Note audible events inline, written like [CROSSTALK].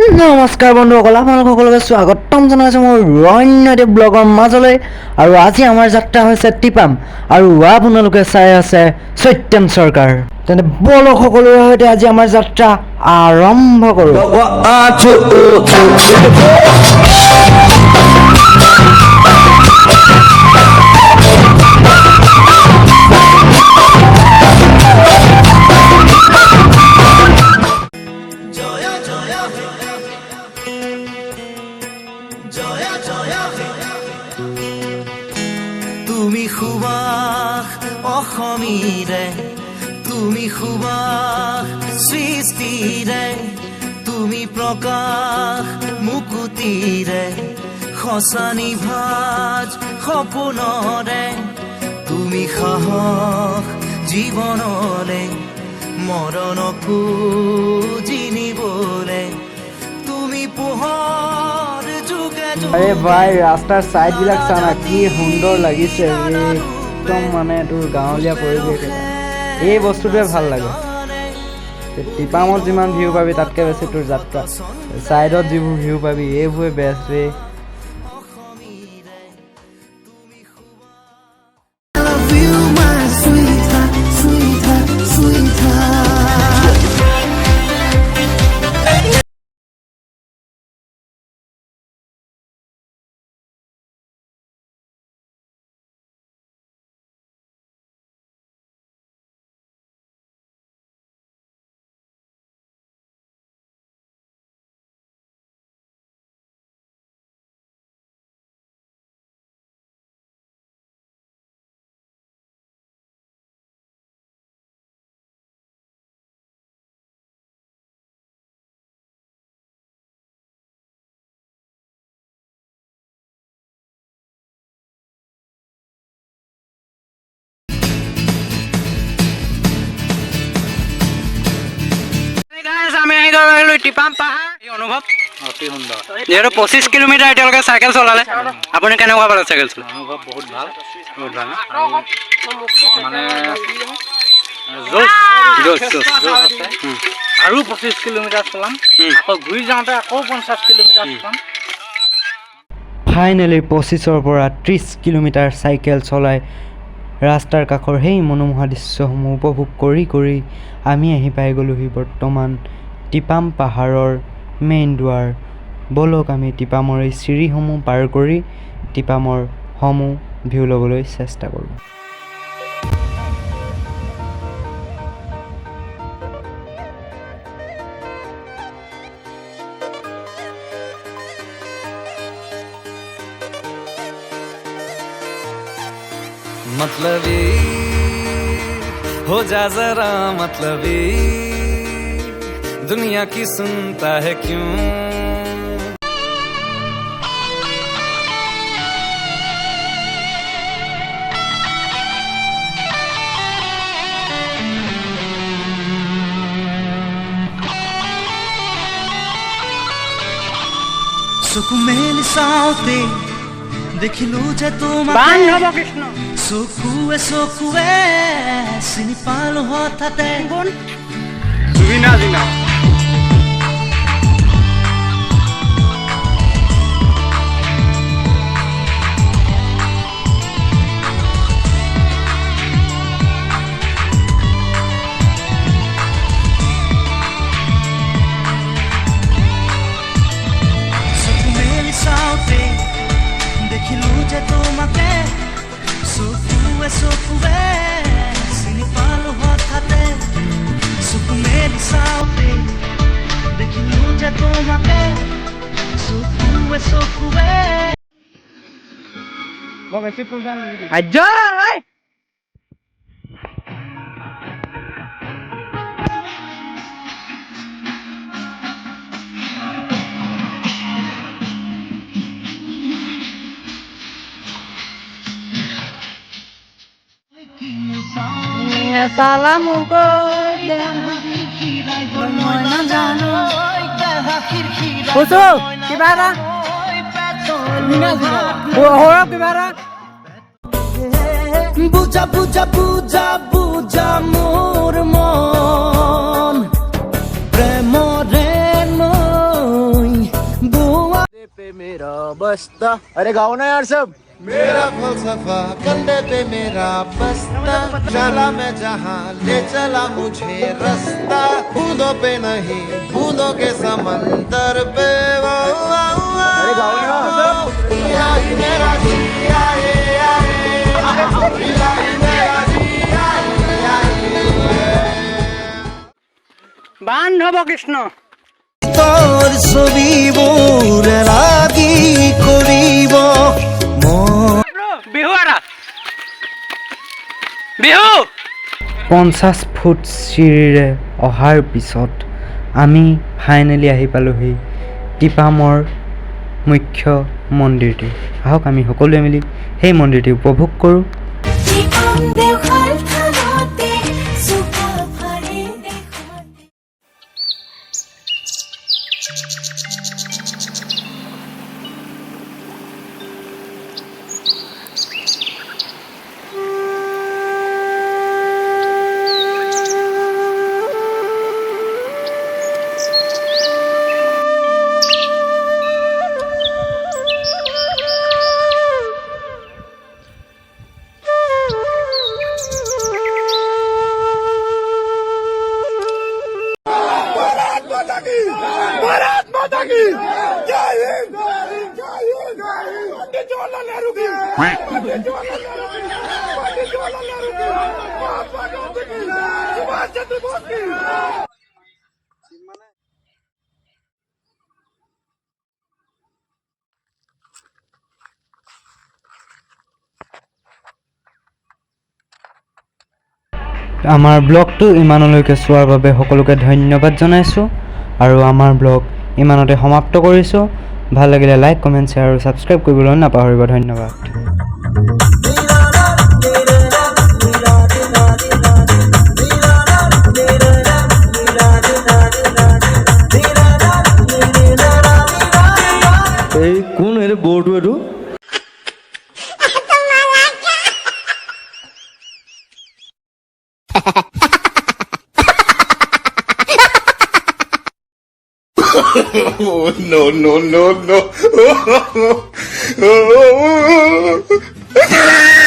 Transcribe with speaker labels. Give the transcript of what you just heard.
Speaker 1: নমস্কাৰ বন্ধুসকল আপোনালোক সকলোকে স্বাগতম জনাইছোঁ মোৰ ৰণ্যদেৱ ব্লগৰ মাজলৈ আৰু আজি আমাৰ যাত্ৰা হৈছে টিপাম আৰু আপোনালোকে চাই আছে সত্যম চৰকাৰ। তেন্তে বলক সকলোৰে সৈতে আজি আমাৰ যাত্ৰা আৰম্ভ কৰোঁ।
Speaker 2: তুমি সুবাস অসমীৰে, তুমি সুবাস সৃষ্টিৰে, তুমি প্ৰকাশ মুকুতিৰে, সঁচা নিভাজ সপোনৰে, তুমি সাহস জীৱনলে মৰণকো
Speaker 1: আৰে ভাই, ৰাস্তাৰ সাইড বিলাক না কি সুন্দৰ লাগিছে। একদম মানে তোৰ গাঁৱলীয়া পৰিৱেশ এই বস্তুটোৱে ভালো লাগে। টিপামত যিমান ভিউ পাবি, তাতকে বেছি তোৰ যাত্ৰা। ছাইডত যিবোৰ ভিউ পাবি, এইবোৰে বেষ্ট ৰে।
Speaker 3: টিপাম পাহাৰ এই অনুভৱ?
Speaker 4: অতি সুন্দৰ।
Speaker 3: যিহেতু পঁচিছ কিলোমিটাৰ এতিয়ালৈকে চাইকেল চলালে। আপুনি কেনেকুৱা পালে চাইকেল চলাই
Speaker 4: অনুভৱ বহুত ভালো বহুত ভালো আৰু মানে আৰু পঁচিছ কিলোমিটাৰ চলাম। আকৌ ঘূৰি যাওঁতে আকৌ পঞ্চাছ কিলোমিটাৰ চলাম।
Speaker 1: ফাইনেলি পঁচিছৰ পৰা ত্ৰিছ কিলোমিটাৰ চাইকেল চলাই ৰাস্তাৰ কাষৰ সেই মনোমোহা দৃশ্যসমূহ উপভোগ কৰি কৰি আমি আহি পাই গ'লোহি বৰ্তমান টিপাম পাহাৰৰ মেইন দুৱাৰ ব'লক আমি টিপামৰ এই চিৰিসমূহ পাৰ কৰি টিপামৰ সমূহ ভিউ ল'বলৈ চেষ্টা কৰোঁ
Speaker 5: मतलबी हो जा जरा मतलबी दुनिया की सुनता है क्यों
Speaker 2: চকু মেলি চাওঁতে দেখিলো যে তোমাক
Speaker 3: কৃষ্ণ
Speaker 2: চকুৱে চকুৱে চিনি পালো হঠাতে
Speaker 3: জুবিনা জিনা
Speaker 2: চকু তোমাকে চকুৱে চকুৱে চিনি পালো হঠাতে চকু মেলি চাওঁতে দেখিলো যে তোমাকে চকুৱে চকুৱে
Speaker 3: আজ্য সালাম কচু কিবা এটা সৌৰভ কিবা এটা
Speaker 2: বুজা বুজা বুজা বুজা মোৰ মন। প্ৰেমৰে মই
Speaker 6: বুৱা প্ৰেমেৰ অৱস্থা আৰে গাঁও নাই আৰু চব
Speaker 7: मेरा फलसफा कंधे पे मेरा बस्ता चला मैं जहाँ ले चला मुझे रास्ता बूंदों पे नहीं बूंदों के समंदर पे वो
Speaker 6: अरे गाओ ना
Speaker 7: मेरा जिया ये
Speaker 3: বান্ধৱ কৃষ্ণ
Speaker 2: তোর ছবিবোৰ লাগি
Speaker 1: পঞ্চাছ ফুট চিৰিৰে অহাৰ পিছত আমি ফাইনেলি আহি পালোহি টিপামৰ মুখ্য মন্দিৰটি। আহক আমি সকলোৱে মিলি সেই মন্দিৰটি উপভোগ কৰোঁ। আমাৰ ব্লগটো ইমানলৈকে চোৱাৰ বাবে সকলোকে ধন্যবাদ জনাইছোঁ আৰু আমাৰ ব্লগ ইমানতে সমাপ্ত কৰিছোঁ। ভাল লাগিলে লাইক কমেণ্ট শ্বেয়াৰ আৰু ছাবস্ক্ৰাইব কৰিবলৈ নাপাহৰিব। ধন্যবাদ। [LAUGHS]
Speaker 7: no no no no [LAUGHS]